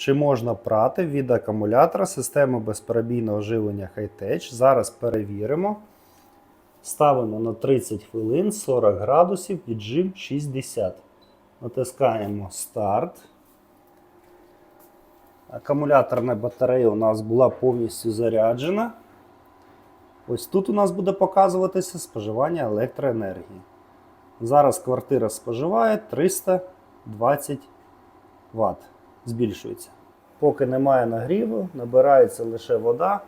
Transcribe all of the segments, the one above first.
Чи можна прати від акумулятора системи безперебійного живлення Hightech? Зараз перевіримо. Ставимо на 30 хвилин 40 градусів віджим 60. Натискаємо старт. Акумуляторна батарея у нас була повністю заряджена. Ось тут у нас буде показуватися споживання електроенергії. Зараз квартира споживає 320 Вт. Збільшується. Поки немає нагріву, набирається лише вода,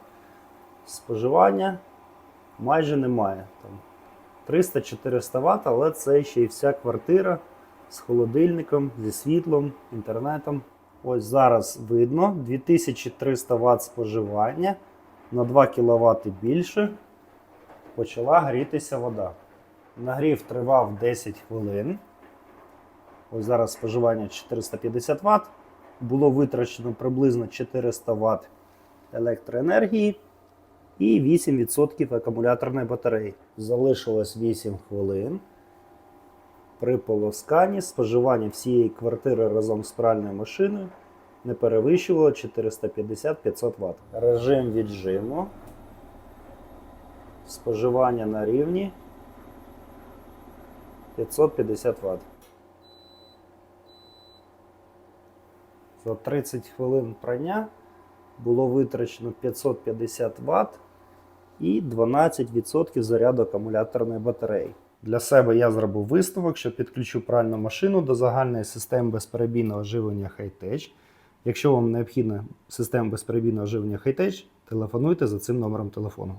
споживання майже немає. Там 300-400 Вт, але це ще й вся квартира з холодильником, зі світлом, інтернетом. Ось зараз видно 2300 Вт споживання на 2 кВт більше. Почала грітися вода. Нагрів тривав 10 хвилин. Ось зараз споживання 450 Вт. Було витрачено приблизно 400 Вт електроенергії і 8% акумуляторної батареї. Залишилось 8 хвилин. При полосканні споживання всієї квартири разом з пральною машиною не перевищувало 450-500 Вт. Режим віджиму. Споживання на рівні 550 Вт. За 30 хвилин прання було витрачено 550 Вт і 12% заряду акумуляторної батареї. Для себе я зробив висновок, що підключу пральну машину до загальної системи безперебійного живлення Hightech. Якщо вам необхідна система безперебійного живлення Hightech, телефонуйте за цим номером телефону.